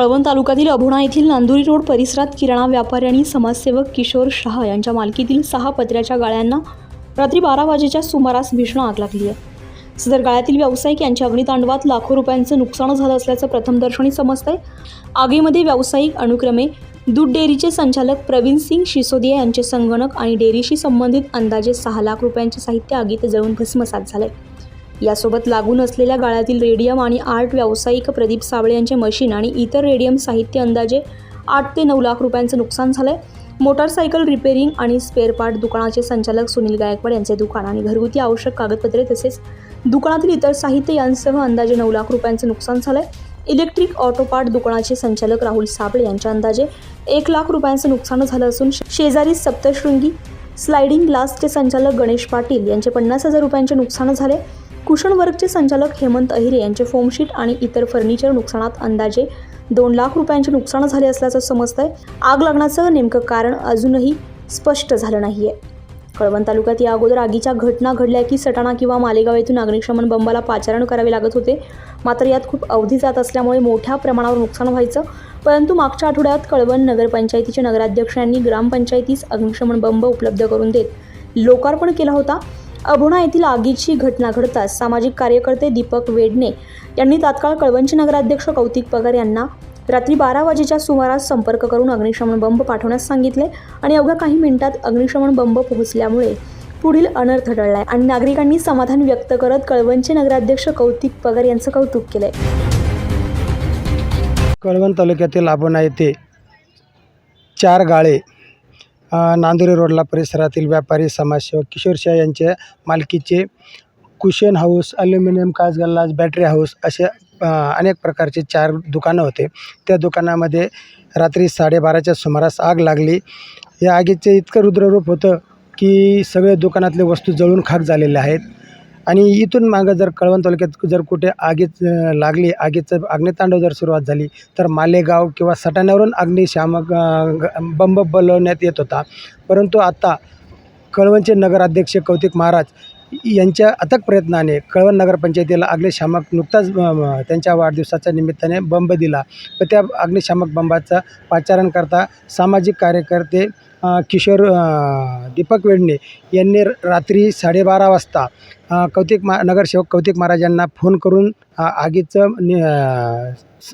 कळवण तालुक्यातील अभोणा येथील नांदुरी रोड परिसरात किराणा व्यापारी आणि समाजसेवक किशोर शहा यांच्या मालकीतील सहा पत्र्याच्या गाळ्यांना रात्री बारा वाजेच्या सुमारास भीषण आग लागली आहे. सदर गाळ्यातील व्यावसायिक यांच्या अग्नितांडवात लाखो रुपयांचं नुकसान झालं असल्याचं प्रथमदर्शनी समजतंय. आगीमध्ये व्यावसायिक अनुक्रमे दूध डेअरीचे संचालक प्रवीण सिंग शिसोदिया यांचे संगणक आणि डेअरीशी संबंधित अंदाजे सहा लाख रुपयांचे साहित्य आगीत जळून भस्मसात आहे यासोबत लागून असलेल्या गाळ्यातील रेडियम आणि आर्ट व्यावसायिक प्रदीप साबळे यांचे मशीन आणि इतर रेडियम साहित्य अंदाजे आठ ते नऊ लाख रुपयांचं नुकसान झालंय. मोटारसायकल रिपेरिंग आणि स्पेअर पार्ट दुकानाचे संचालक सुनील गायकवाड यांचे दुकान आणि घरगुती आवश्यक कागदपत्रे तसेच दुकानातील इतर साहित्य यांसह अंदाजे नऊ लाख रुपयांचं नुकसान झालंय. इलेक्ट्रिक ऑटो पार्ट दुकानाचे संचालक राहुल साबळे यांच्या अंदाजे एक लाख रुपयांचं नुकसान झालं असून शेजारी सप्तशृंगी स्लायडिंग ग्लासचे संचालक गणेश पाटील यांचे पन्नास हजार रुपयांचे नुकसान झाले. कुशन वर्कचे संचालक हेमंत अहिरे यांचे फोमशीट आणि इतर फर्निचर नुकसानात अंदाजे दोन लाख रुपयांचे नुकसान झाले असल्याचं समजतंय. आग लागण्याचं नेमकं कारण अजूनही स्पष्ट झालं नाही आहे कळवण तालुक्यात या अगोदर आगीच्या घटना घडल्या की सटाणा किंवा मालेगाव येथून अग्निशमन बंबाला पाचारण करावे लागत होते. मात्र यात खूप अवधी जात असल्यामुळे मोठ्या प्रमाणावर नुकसान व्हायचं. परंतु मागच्या आठवड्यात कळवण नगरपंचायतीचे नगराध्यक्ष यांनी ग्रामपंचायतीस अग्निशमन बंब उपलब्ध करून देत लोकार्पण केला होता. अभुणा येथील आगीची घटना घडताच सामाजिक कार्यकर्ते दीपक वेडणे यांनी तात्काळ कळवणचे नगराध्यक्ष कौतिक पगार यांना रात्री बारा वाजेच्या सुमारास संपर्क करून अग्निशमन बंब पाठवण्यास सांगितले आणि अवघ्या काही मिनिटात अग्निशमन बंब पोहोचल्यामुळे पुढील अनर्थ टळलाय आणि नागरिकांनी समाधान व्यक्त करत कळवणचे नगराध्यक्ष कौतिक पगार यांचं कौतुक केलंय. कळवण तालुक्यातील आबोना येथे चार गाळे नांदुरी रोडला परिसरातील व्यापारी समाजसेवक किशोरशाह यांच्या मालकीचे कुशन हाऊस ॲल्युमिनियम काच गल्लास बॅटरी हाऊस असे अनेक प्रकारचे चार दुकानं होते. त्या दुकानामध्ये रात्री साडेबाराच्या सुमारास आग लागली. या आगीचे इतकं रुद्ररूप होतं की सगळे दुकानातले वस्तू जळून खाक झालेले आहेत. आणि इथून मागं जर कळवण तालुक्यात जर कुठे आगीच लागली आगीचं अग्नितांडव जर सुरुवात झाली तर मालेगाव किंवा सटाण्यावरून अग्निशामक बंब बोलवण्यात येत होता. परंतु आता कळवणचे नगराध्यक्ष कौतिक महाराज यांच्या अथक प्रयत्नाने कळवण नगरपंचायतीला अग्निशामक नुकताच त्यांच्या वाढदिवसाच्या निमित्ताने बंब दिला. व त्या अग्निशामक बंबाचं पाचारण करता सामाजिक कार्यकर्ते किशोर दीपक वेडणे यांनी रात्री साडेबारा वाजता कौतिक मा नगरसेवक कौतिक महाराजांना फोन करून आगीचं नि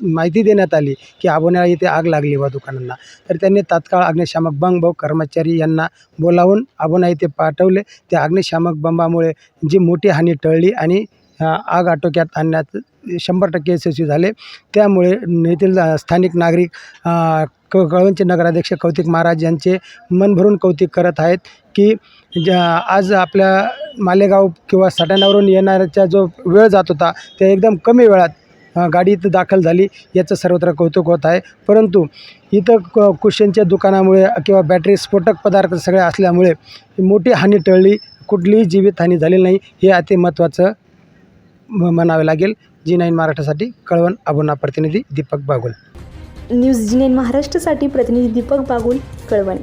माहिती देण्यात आली की आबोण्याला इथे आग लागली बा दुकानांना. तर त्यांनी तात्काळ अग्निशामक बंब व कर्मचारी यांना बोलावून आबोणा इथे पाठवले. त्या अग्निशामक बंबामुळे जी मोठी हानी टळली आणि ह्या आग आटोक्यात आणण्यात शंभर टक्के यशस्वी झाले. त्यामुळे येथील स्थानिक नागरिक क कळवणचे नगराध्यक्ष कौतिक महाराज यांचे मनभरून कौतिक करत आहेत की ज्या आज आपल्या मालेगाव किंवा सटाण्यावरून येणाऱ्याचा जो वेळ जात होता त्या एकदम कमी वेळात गाडीत दाखल झाली याचं सर्वत्र कौतुक होत आहे. परंतु इथं क कुशनच्या दुकानामुळे किंवा बॅटरी स्फोटक पदार्थ सगळे असल्यामुळे मोठी हानी टळली. कुठलीही जीवितहानी झाली नाही. हे अति महत्त्वाचं म्हणावे लागेल जी नाईन महाराष्ट्रासाठी कळवण अबोना प्रतिनिधी Deepak Bagul. News G nine महाराष्ट्रासाठी प्रतिनिधी दीपक बागुल कळवण.